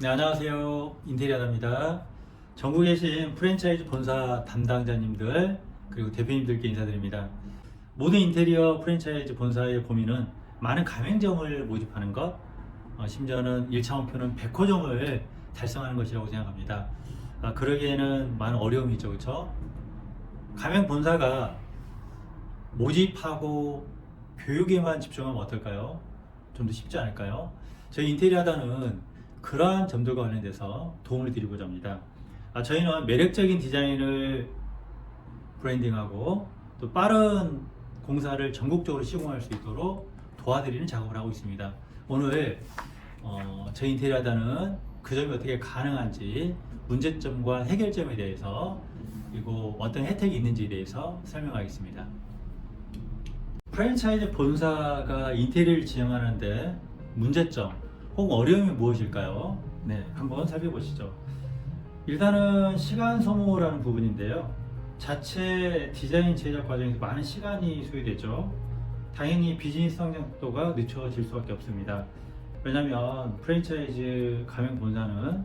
네, 안녕하세요. 인테리어입니다. 전국에 계신 프랜차이즈 본사 담당자님들 그리고 대표님들께 인사드립니다. 모든 인테리어 프랜차이즈 본사의 고민은 많은 가맹점을 모집하는 것, 어, 심지어는 1차 목표는 100호점을 달성하는 것이라고 생각합니다. 아, 그러기에는 많은 어려움이 있죠, 그렇죠? 가맹 본사가 모집하고 교육에만 집중하면 어떨까요? 좀 더 쉽지 않을까요? 저희 인테리어다는 그러한 점들과 관련돼서 도움을 드리고자 합니다. 아, 저희는 매력적인 디자인을 브랜딩하고 또 빠른 공사를 전국적으로 시공할 수 있도록 도와드리는 작업을 하고 있습니다. 오늘 어, 저희 인테리어다는 그 점이 어떻게 가능한지 문제점과 해결점에 대해서 그리고 어떤 혜택이 있는지에 대해서 설명하겠습니다. 프랜차이즈 본사가 인테리어를 진행하는데 문제점 혹은 어려움이 무엇일까요? 네, 한번 살펴보시죠. 일단은 시간 소모라는 부분인데요. 자체 디자인 제작 과정에서 많은 시간이 소요되죠. 당연히 비즈니스 성장도가 늦춰질 수밖에 없습니다. 왜냐하면 프랜차이즈 가맹 본사는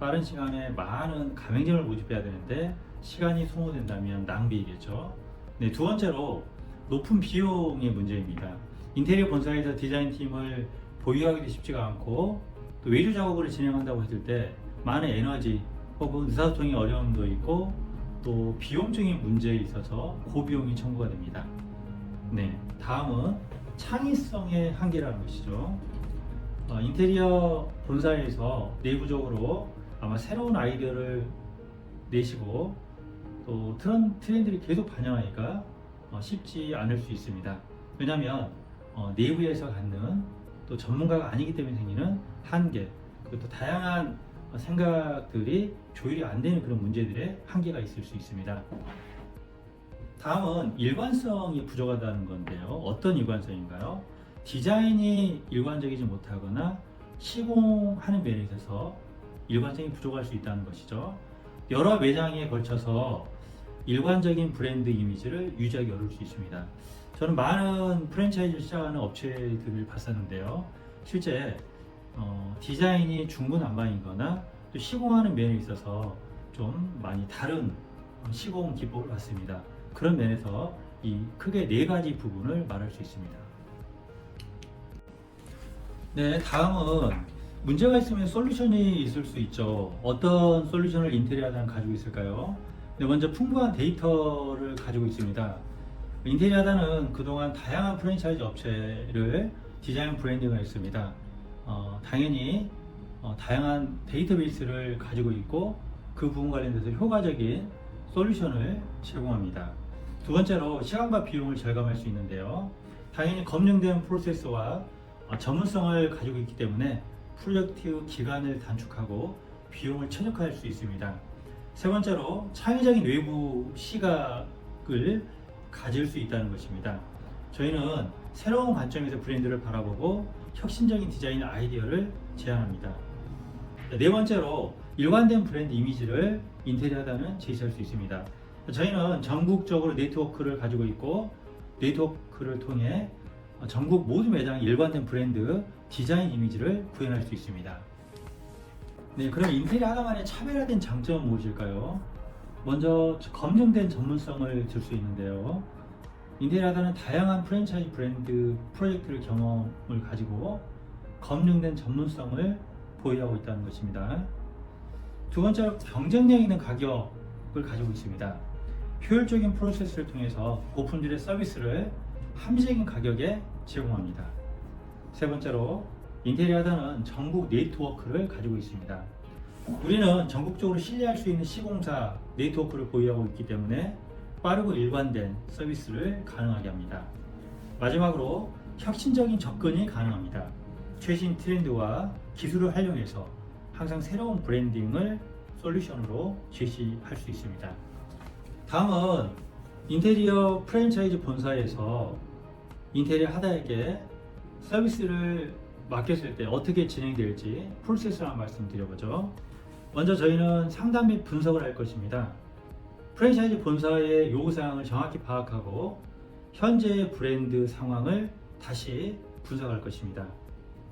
빠른 시간에 많은 가맹점을 모집해야 되는데 시간이 소모된다면 낭비이겠죠. 네, 두 번째로 높은 비용의 문제입니다. 인테리어 본사에서 디자인 팀을 보유하기도 쉽지가 않고 또 외주 작업을 진행한다고 했을 때 많은 에너지 혹은 의사소통의 어려움도 있고 또 비용적인 문제에 있어서 고비용이 청구가 됩니다. 네, 다음은 창의성의 한계라는 것이죠. 어, 인테리어 본사에서 내부적으로 아마 새로운 아이디어를 내시고 또 트렌, 트렌드를 계속 반영하니까 어, 쉽지 않을 수 있습니다. 왜냐하면 어, 내부에서 갖는 또 전문가가 아니기 때문에 생기는 한계 그리고 또 다양한 어, 생각들이 조율이 안 되는 그런 문제들의 한계가 있을 수 있습니다. 다음은 일관성이 부족하다는 건데요. 어떤 일관성인가요? 디자인이 일관적이지 못하거나 시공하는 면에 있어서 일관성이 부족할 수 있다는 것이죠. 여러 매장에 걸쳐서 일관적인 브랜드 이미지를 유지하기 어려울 수 있습니다. 저는 많은 프랜차이즈를 시작하는 업체들을 봤었는데요. 실제 어, 디자인이 중구난방이거나 또 시공하는 면에 있어서 좀 많이 다른 시공 기법을 봤습니다. 그런 면에서 이 크게 네 가지 부분을 말할 수 있습니다. 네, 다음은 문제가 있으면 솔루션이 있을 수 있죠. 어떤 솔루션을 인테리어단 가지고 있을까요? 네, 먼저 풍부한 데이터를 가지고 있습니다. 인테리어단은 그동안 다양한 프랜차이즈 업체를 디자인 브랜딩을 했습니다. 어, 당연히 어, 다양한 데이터베이스를 가지고 있고 그 부분 관련돼서 효과적인 솔루션을 제공합니다. 두 번째로 시간과 비용을 절감할 수 있는데요. 당연히 검증된 프로세스와 어, 전문성을 가지고 있기 때문에 프로젝트 기간을 단축하고 비용을 최적화할 수 있습니다. 세 번째로 창의적인 외부 시각을 가질 수 있다는 것입니다. 저희는 새로운 관점에서 브랜드를 바라보고 혁신적인 디자인 아이디어를 제안합니다. 네 번째로 일관된 브랜드 이미지를 인테리어단은 제시할 수 있습니다. 저희는 전국적으로 네트워크를 가지고 있고 네트워크를 통해 전국 모든 매장 일관된 브랜드 디자인 이미지를 구현할 수 있습니다. 네, 그럼 인테리어 하나만의 차별화된 장점은 무엇일까요? 먼저 검증된 전문성을 줄 수 있는데요. 인테리어다는 다양한 프랜차이즈 브랜드 프로젝트를 경험을 가지고 검증된 전문성을 보유하고 있다는 것입니다. 두 번째로 경쟁력 있는 가격을 가지고 있습니다. 효율적인 프로세스를 통해서 고품질의 서비스를 합리적인 가격에 제공합니다. 세 번째로 인테리어다는 전국 네트워크를 가지고 있습니다. 우리는 전국적으로 신뢰할 수 있는 시공사 네트워크를 보유하고 있기 때문에 빠르고 일관된 서비스를 가능하게 합니다. 마지막으로 혁신적인 접근이 가능합니다. 최신 트렌드와 기술을 활용해서 항상 새로운 브랜딩을 솔루션으로 제시할 수 있습니다. 다음은 인테리어 프랜차이즈 본사에서 인테리어 하다에게 서비스를 맡겼을 때 어떻게 진행될지 프로세스를 말씀드려보죠. 먼저 저희는 상담 및 분석을 할 것입니다. 프랜차이즈 본사의 요구사항을 정확히 파악하고 현재의 브랜드 상황을 다시 분석할 것입니다.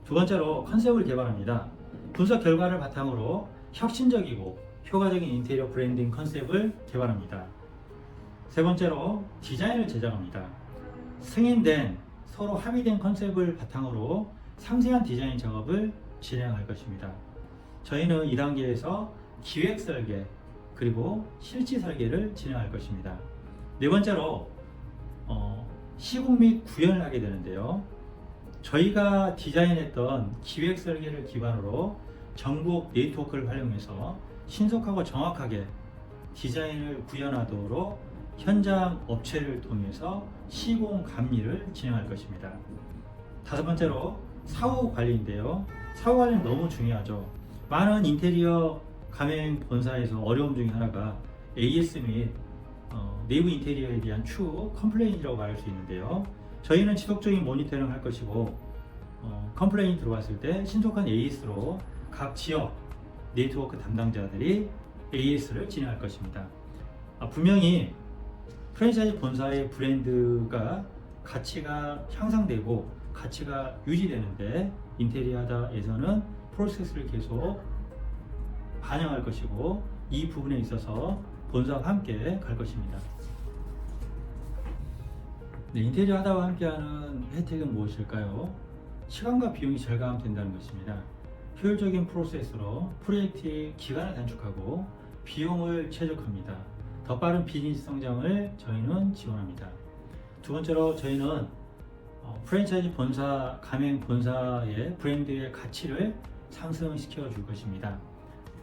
두두 번째로 컨셉을 개발합니다. 분석 결과를 바탕으로 혁신적이고 효과적인 인테리어 브랜딩 컨셉을 개발합니다. 세 번째로 디자인을 제작합니다. 승인된 서로 합의된 컨셉을 바탕으로 상세한 디자인 작업을 진행할 것입니다. 저희는 2단계에서 기획 설계 그리고 실지 설계를 진행할 것입니다. 네 번째로 어, 시공 및 구현을 하게 되는데요. 저희가 디자인했던 기획 설계를 기반으로 전국 네트워크를 활용해서 신속하고 정확하게 디자인을 구현하도록 현장 업체를 통해서 시공 감리를 진행할 것입니다. 다섯 번째로 사후 관리인데요. 사후 관리는 너무 중요하죠. 많은 인테리어 가맹 본사에서 어려움 중에 하나가 AS 및 어, 내부 인테리어에 대한 추후 컴플레인이라고 말할 수 있는데요. 저희는 지속적인 모니터링을 할 것이고 어, 컴플레인이 들어왔을 때 신속한 AS로 각 지역 네트워크 담당자들이 AS를 진행할 것입니다. 아, 분명히 프랜차이즈 본사의 브랜드가 가치가 향상되고 가치가 유지되는데 인테리어다에서는 프로세스를 계속 반영할 것이고 이 부분에 있어서 본사와 함께 갈 것입니다. 네, 인테리어 하다와 함께하는 혜택은 무엇일까요? 시간과 비용이 절감된다는 것입니다. 효율적인 프로세스로 프로젝트의 기간을 단축하고 비용을 최적화합니다. 더 빠른 비즈니스 성장을 저희는 지원합니다. 두 번째로 저희는 어, 프랜차이즈 본사, 가맹 본사의 브랜드의 가치를 상승시켜 줄 것입니다.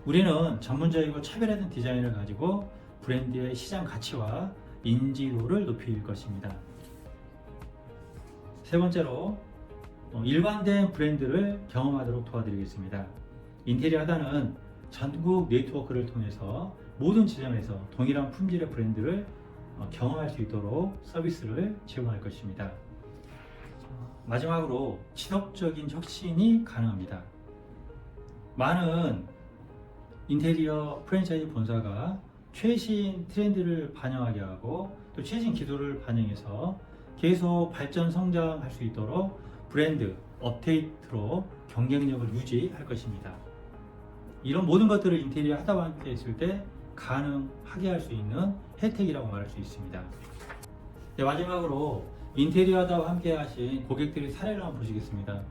우리는 전문적이고 차별화된 디자인을 가지고 브랜드의 시장 가치와 인지도를 높일 것입니다. 세 번째로 어, 일관된 브랜드를 경험하도록 도와드리겠습니다. 인테리어 하다는 전국 네트워크를 통해서 모든 지점에서 동일한 품질의 브랜드를 어, 경험할 수 있도록 서비스를 제공할 것입니다. 마지막으로 지속적인 혁신이 가능합니다. 많은 인테리어 프랜차이즈 본사가 최신 트렌드를 반영하게 하고 또 최신 기술을 반영해서 계속 발전 성장할 수 있도록 브랜드 업데이트로 경쟁력을 유지할 것입니다. 이런 모든 것들을 인테리어 하다와 함께 했을 때 가능하게 할 수 있는 혜택이라고 말할 수 있습니다. 네, 마지막으로 인테리어 하다와 함께 하신 고객들의 사례를 한번 보시겠습니다.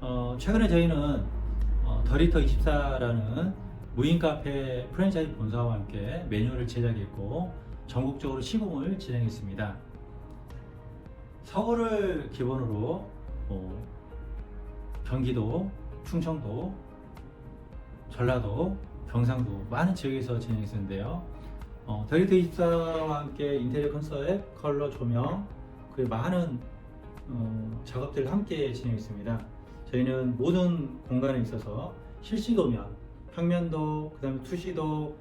어, 최근에 저희는 어, 더리터 24라는 무인 카페 프랜차이즈 본사와 함께 매뉴얼을 제작했고 전국적으로 시공을 진행했습니다. 서울을 기본으로 어, 경기도, 충청도, 전라도, 경상도 많은 지역에서 진행했었는데요. 어, 더리터 24와 함께 인테리어 컨셉, 컬러, 조명, 그 많은 어, 작업들을 함께 진행했습니다. 저희는 모든 공간에 있어서 실시도면, 평면도, 그 다음에 투시도,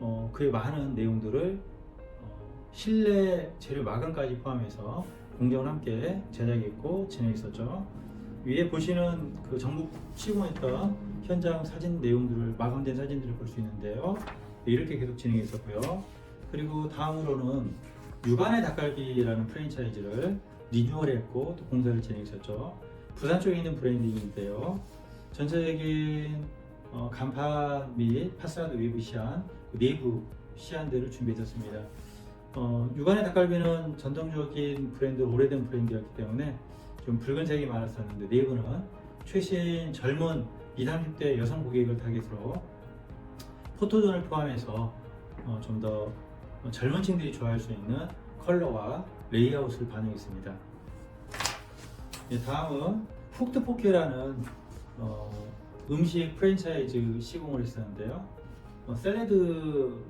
어, 그의 많은 내용들을 어, 실내 재료 마감까지 포함해서 공정을 함께 제작했고 진행했었죠. 위에 보시는 그 전국 시공했던 현장 사진 내용들을 마감된 사진들을 볼 수 있는데요. 네, 이렇게 계속 진행했었고요. 그리고 다음으로는 육안의 닭갈비라는 프랜차이즈를 리뉴얼했고 또 공사를 진행했었죠. 부산 쪽에 있는 브랜딩인데요. 전체적인 어, 간판 및 파사드 외부 시안, 그 내부 시안들을 준비했었습니다. 어, 육안의 닭갈비는 전통적인 브랜드, 오래된 브랜드였기 때문에 좀 붉은색이 많았었는데 내부는 최신 젊은 20, 30대 여성 고객을 타깃으로 포토존을 포함해서 어, 좀더 젊은 층들이 좋아할 수 있는 컬러와 레이아웃을 반영했습니다. 네, 다음은 훅드포케라는 어, 음식 프랜차이즈 시공을 했었는데요. 어, 샐러드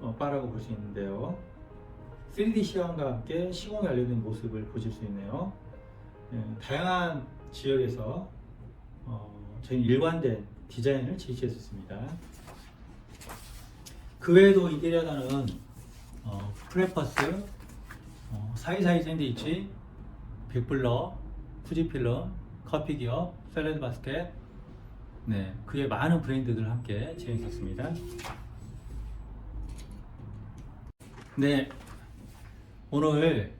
어, 바라고 볼 수 있는데요. 3D 시험과 함께 시공에 알려진 모습을 보실 수 있네요. 네, 다양한 지역에서 어, 저희 일관된 디자인을 제시했었습니다. 그 외에도 인테리어단은 어, 프레퍼스, 어, 사이사이 샌드위치, 백블러, 푸지필름, 커피기업, 샐러드 바스켓, 네, 그의 많은 브랜드들 함께 진행했습니다. 네, 오늘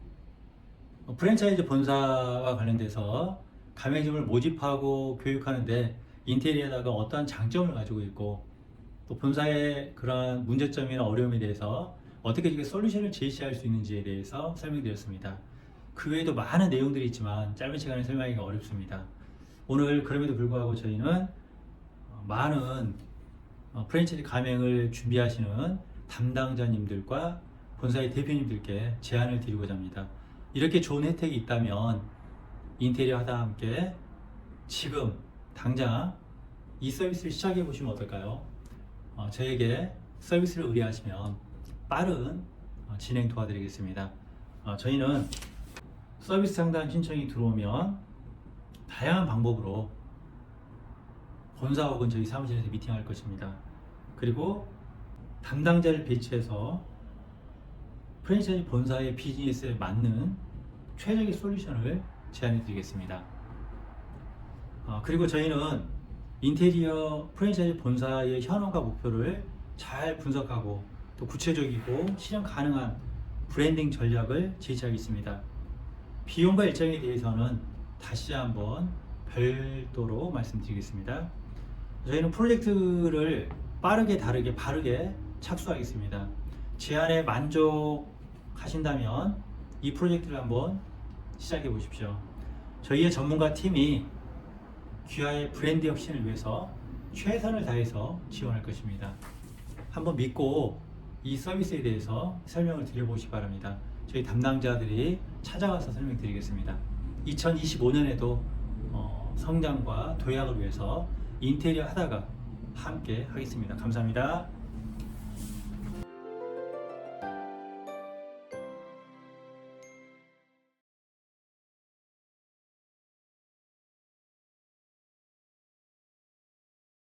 프랜차이즈 본사와 관련돼서 가맹점을 모집하고 교육하는데 인테리어다가 어떠한 장점을 가지고 있고 또 본사의 그러한 문제점이나 어려움에 대해서 어떻게 이게 솔루션을 제시할 수 있는지에 대해서 설명드렸습니다. 그 외에도 많은 내용들이 있지만 짧은 시간에 설명하기가 어렵습니다. 오늘 그럼에도 불구하고 저희는 어, 많은 어, 프랜차이즈 가맹을 준비하시는 담당자님들과 본사의 대표님들께 제안을 드리고자 합니다. 이렇게 좋은 혜택이 있다면 인테리어 하다 함께 지금 당장 이 서비스를 시작해 보시면 어떨까요? 어, 저에게 서비스를 의뢰하시면 빠른 어, 진행 도와드리겠습니다. 어, 저희는 서비스 상담 신청이 들어오면 다양한 방법으로 본사 혹은 저희 사무실에서 미팅할 것입니다. 그리고 담당자를 배치해서 프랜차이즈 본사의 비즈니스에 맞는 최적의 솔루션을 제안해 드리겠습니다. 어, 그리고 저희는 인테리어 프랜차이즈 본사의 현황과 목표를 잘 분석하고 또 구체적이고 실현 가능한 브랜딩 전략을 제시하겠습니다. 비용과 일정에 대해서는 다시 한번 별도로 말씀드리겠습니다. 저희는 프로젝트를 빠르게 다르게 바르게 착수하겠습니다. 제안에 만족하신다면 이 프로젝트를 한번 시작해 보십시오. 저희의 전문가 팀이 귀하의 브랜드 혁신을 위해서 최선을 다해서 지원할 것입니다. 한번 믿고 이 서비스에 대해서 설명을 드려보시기 바랍니다. 저희 담당자들이 찾아와서 설명드리겠습니다. 2025년에도 어, 성장과 도약을 위해서 인테리어 하다가 함께 하겠습니다. 감사합니다.